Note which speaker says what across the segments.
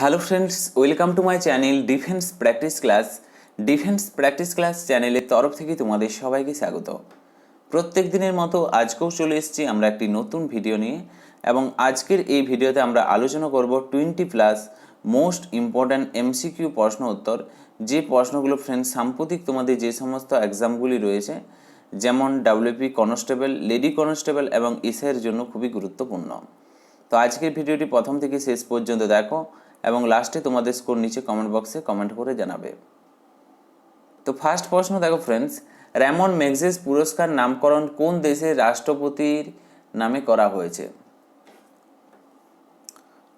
Speaker 1: Hello friends welcome to my channel defence practice class defence practice class চ্যানেলের তরফ থেকে তোমাদের সবাইকে স্বাগত। প্রত্যেক দিনের মতো আজকেও চলে এসেছি আমরা একটি নতুন ভিডিও নিয়ে এবং আজকের এই ভিডিওতে আমরা আলোচনা করব twenty plus most important MCQ প্রশ্ন উত্তর। যে প্রশ্নগুলো ফ্রেন্ডস সাম্প্রতিক তোমাদের যে সমস্ত এক্সামগুলি রয়েছে, যেমন ডাব্লিউপি কনস্টেবল লেডি কনস্টেবল এবং ইসের জন্য খুবই গুরুত্বপূর্ণ। তো আজকের ভিডিওটি প্রথম থেকে শেষ পর্যন্ত দেখো। এবং লাস্টে তোমাদের স্কোর নিচে কমেন্ট বক্সে কমেন্ট করে জানাবে। তো ফার্স্ট প্রশ্ন দেখো ফ্রেন্ডস র্যামন ম্যাগজেস পুরস্কার নামকরণ কোন দেশের রাষ্ট্রপতির নামে করা হয়েছে?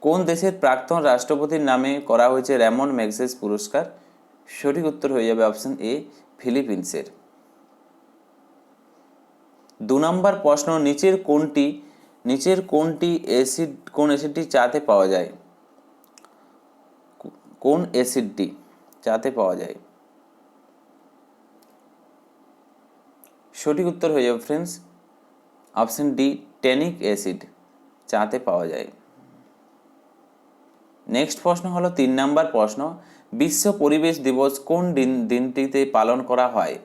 Speaker 1: কোন দেশের প্রাক্তন রাষ্ট্রপতির নামে করা হয়েছে র্যামন ম্যাগজেস পুরস্কার? সঠিক উত্তর হয়ে যাবে অপশন এ ফিলিপিন্সের। দু নম্বর প্রশ্ন, নিচের কোনটি নিচের কোনটি অ্যাসিড কোন অ্যাসিডটি চাতে পাওয়া যায়? কোন অ্যাসিডটি চাতে পাওয়া যায়? সঠিক উত্তর হয়ে যাবে friends option D tannic acid চাতে পাওয়া যায়। নেক্সট প্রশ্ন হলো তিন নাম্বার প্রশ্ন, বিশ্ব পরিবেশ দিবস কোন দিন, দিনটিতে পালন করা হয়?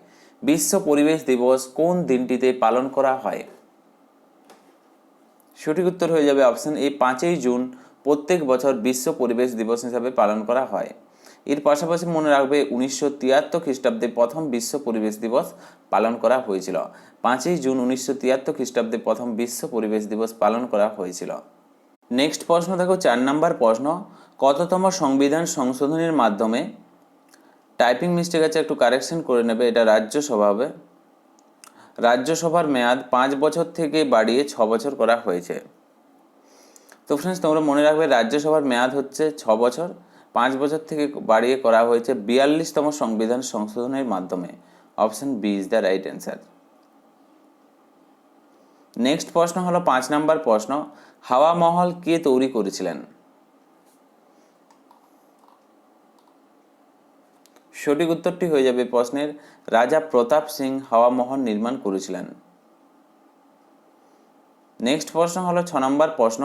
Speaker 1: বিশ্ব পরিবেশ দিবস কোন দিনটিতে পালন করা হয়? সঠিক উত্তর হয়ে যাবে অপশন এ পাঁচই জুন প্রত্যেক বছর বিশ্ব পরিবেশ দিবস হিসাবে পালন করা হয়। এর পাশাপাশি মনে রাখবে উনিশশো তিয়াত্তর খ্রিস্টাব্দে প্রথম বিশ্ব পরিবেশ দিবস পালন করা হয়েছিল। পাঁচই জুন উনিশশো তিয়াত্তর খ্রিস্টাব্দে প্রথম বিশ্ব পরিবেশ দিবস পালন করা হয়েছিল। নেক্সট প্রশ্ন দেখো, চার নাম্বার প্রশ্ন, কততম সংবিধান সংশোধনের মাধ্যমে টাইপিং মিস্টেক আছে একটু কারেকশন করে নেবে, এটা রাজ্যসভা হবে। রাজ্যসভার মেয়াদ পাঁচ বছর থেকে বাড়িয়ে ছ বছর করা হয়েছে। তো ফ্রেন্ডস তোমরা মনে রাখবে রাজ্যসভার মেয়াদ হচ্ছে ছ বছর। পাঁচ বছর থেকে বাড়িয়ে করা হয়েছে বিয়াল্লিশতম সংবিধান সংশোধনের মাধ্যমে। Option B is the right answer next প্রশ্ন হলো পাঁচ নাম্বার প্রশ্ন, হাওয়া মহল কে তৈরি করেছিলেন? সঠিক উত্তরটি হয়ে যাবে প্রশ্নের, রাজা প্রতাপ সিং হাওয়া মহল নির্মাণ করেছিলেন। নেক্সট প্রশ্ন হলো ছ নম্বর প্রশ্ন,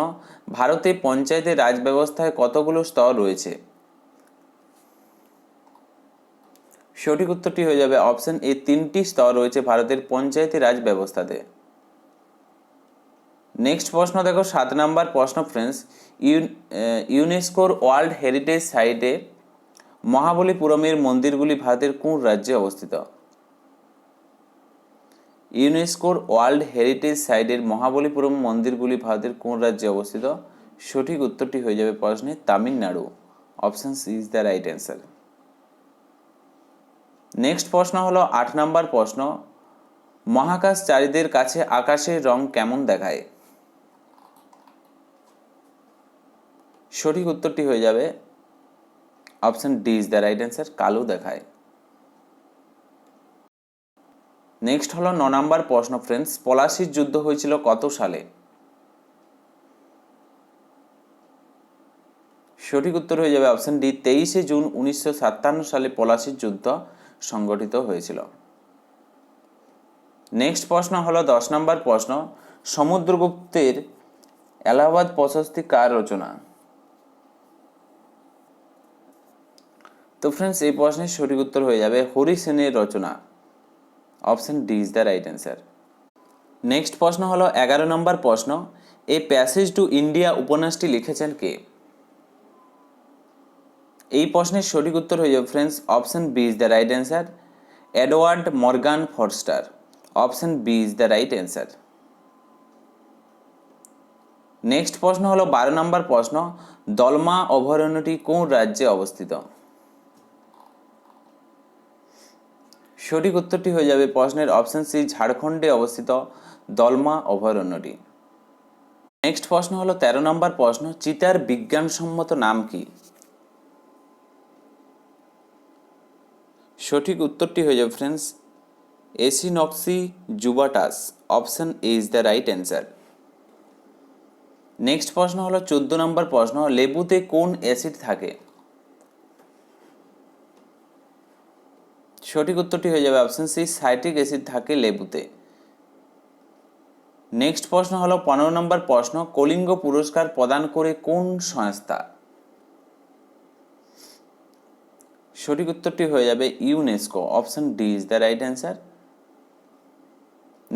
Speaker 1: ভারতে পঞ্চায়েতের রাজ ব্যবস্থায় কতগুলো স্তর রয়েছে? সঠিক উত্তরটি হয়ে যাবে অপশন এ তিনটি স্তর রয়েছে ভারতের পঞ্চায়েতি রাজ ব্যবস্থাতে নেক্সট প্রশ্ন দেখো, সাত নাম্বার প্রশ্ন ফ্রেন্ডস ইউনেস্কোর ওয়ার্ল্ড হেরিটেজ সাইটে মহাবলীপুরমের মন্দিরগুলি ভারতের কোন রাজ্যে অবস্থিত? ইউনেস্কোর ওয়ার্ল্ড হেরিটেজ সাইটের মহাবলীপুরম মন্দিরগুলি ভারতের কোন রাজ্যে অবস্থিত? সঠিক উত্তরটি হয়ে যাবে প্রশ্নে Tamil Nadu. Option C is the right answer next প্রশ্ন হলো আট নাম্বার প্রশ্ন। মহাকাশচারীদের কাছে আকাশের রং কেমন দেখায়? সঠিক উত্তরটি হয়ে যাবে। Option D is the right answer কালো দেখায়। নেক্সট হলো ন নাম্বার প্রশ্ন ফ্রেন্ডস পলাশির যুদ্ধ হয়েছিল কত সালে? সঠিক উত্তর হয়ে যাবে অপশন ডি তেইশে জুন উনিশশো সাতান্ন সালে পলাশির যুদ্ধ সংগঠিত হয়েছিল। নেক্সট প্রশ্ন হলো দশ নম্বর প্রশ্ন, সমুদ্রগুপ্তের এলাহাবাদ প্রশস্তি কার রচনা? তো ফ্রেন্ডস এই প্রশ্নের সঠিক উত্তর হয়ে যাবে হরি সেনের রচনা। Option D is the right answer. Next প্রশ্ন হলো এগারো নম্বর প্রশ্ন, এ প্যাসেজ টু ইন্ডিয়া উপন্যাসটি লিখেছেন কে? এই প্রশ্নের সঠিক উত্তর হয়ে যাবে friends option B is the right answer, Edward Morgan Forster, option B is the right answer. Next প্রশ্ন হলো বারো নম্বর প্রশ্ন, দলমা অভয়ারণ্যটি কোন রাজ্যে অবস্থিত? সঠিক উত্তরটি হয়ে যাবে প্রশ্নের অপশন সি, ঝাড়খণ্ডে অবস্থিত দলমা অভয়ারণ্যটি। নেক্সট প্রশ্ন হলো, তেরো নম্বর প্রশ্ন, চিতার বিজ্ঞানসম্মত নাম কি? সঠিক উত্তরটি হয়ে যাবে friends acinonyx jubatus. Option A is the right answer next প্রশ্ন হলো, চোদ্দ নম্বর প্রশ্ন, লেবুতে কোন অ্যাসিড থাকে? সঠিক উত্তরটি হয়ে যাবে অপশন সি সাইট্রিক অ্যাসিড থাকে লেবুতে। নেক্সট প্রশ্ন হলো, পনেরো নম্বর প্রশ্ন, কলিঙ্গ পুরস্কার প্রদান করে কোন সংস্থা? সঠিক উত্তরটি হয়ে যাবে UNESCO option D is the right answer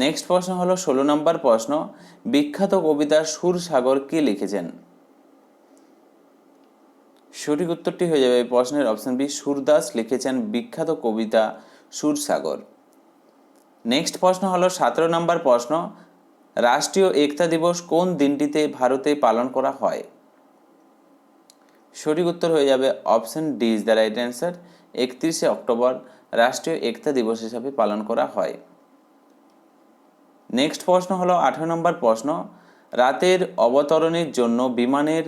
Speaker 1: next প্রশ্ন হলো, ষোলো নম্বর প্রশ্ন, বিখ্যাত কবিতা সুর সাগর কে লিখেছেন? সঠিক উত্তরটি হয়ে যাবে প্রশ্নের অপশন বি, সুরদাস লিখেছেন বিখ্যাত কবিতা সুরসাগর। নেক্সট প্রশ্ন হলো সতেরো নম্বর প্রশ্ন, রাষ্ট্রীয় একতা দিবস কোন দিনটিতে ভারতে পালন করা হয়? সঠিক উত্তর হয়ে যাবে option D is the right answer, একত্রিশে অক্টোবর রাষ্ট্রীয় একতা দিবস হিসাবে পালন করা হয়। নেক্সট প্রশ্ন হলো আঠেরো নম্বর প্রশ্ন, রাতের অবতরণের জন্য বিমানের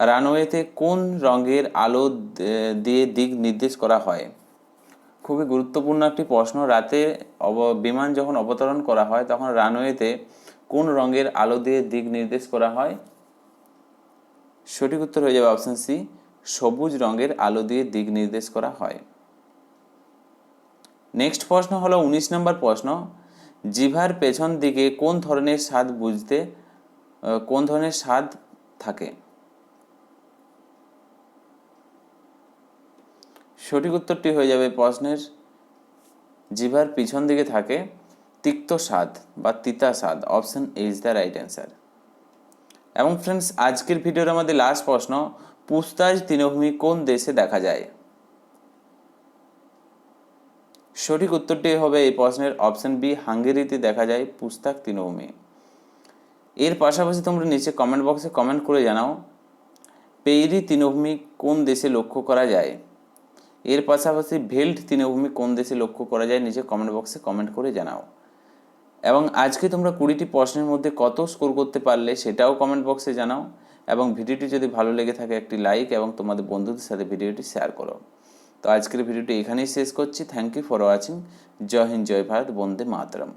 Speaker 1: রানওয়েতে কোন রঙের আলো দিয়ে দিক নির্দেশ করা হয়? খুবই গুরুত্বপূর্ণ একটি প্রশ্ন। রাতে অব, বিমান যখন অবতরণ করা হয়, তখন রানওয়েতে কোন রঙের আলো দিয়ে দিক নির্দেশ করা হয়? সঠিক উত্তর হয়ে যাবে অপশন সি, সবুজ রঙের আলো দিয়ে দিক নির্দেশ করা হয়। নেক্সট প্রশ্ন হলো উনিশ নম্বর প্রশ্ন। জিভার পেছন দিকে কোন ধরনের স্বাদ বুঝতে কোন ধরনের স্বাদ থাকে? সঠিক উত্তরটি হয়ে যাবে প্রশ্নের জিভার পিছন দিকে থাকে তিক্ত স্বাদ বা তিতা স্বাদ option is the right answer এবং ফ্রেন্ডস আজকের ভিডিওর আমাদের লাস্ট প্রশ্ন, পুস্তাজ তৃণভূমি কোন দেশে দেখা যায়? সঠিক উত্তরটি হবে এই প্রশ্নের অপশন বি হাঙ্গেরিতে দেখা যায় পুস্তাক তৃণভূমি। এর পাশাপাশি তোমরা নিচে কমেন্ট বক্সে কমেন্ট করে জানাও, পেইরি তৃণভূমি কোন দেশে লক্ষ্য করা যায়? এর পাশাপাশি ভেল্ট তৃণভূমি কোন দেশে লক্ষ্য করা যায় নিচে কমেন্ট বক্সে কমেন্ট করে জানাও। এবং আজকে তোমরা কুড়িটি প্রশ্নের মধ্যে কত স্কোর করতে পারলে সেটাও কমেন্ট বক্সে জানাও এবং ভিডিওটি যদি ভালো লেগে থাকে একটি লাইক এবং তোমাদের বন্ধুদের সাথে ভিডিওটি শেয়ার করো। তো আজকের ভিডিওটি এখানেই শেষ করছি। থ্যাংক ইউ ফর ওয়াচিং জয় হিন্দ, জয় ভারত, বন্দে মাতরম।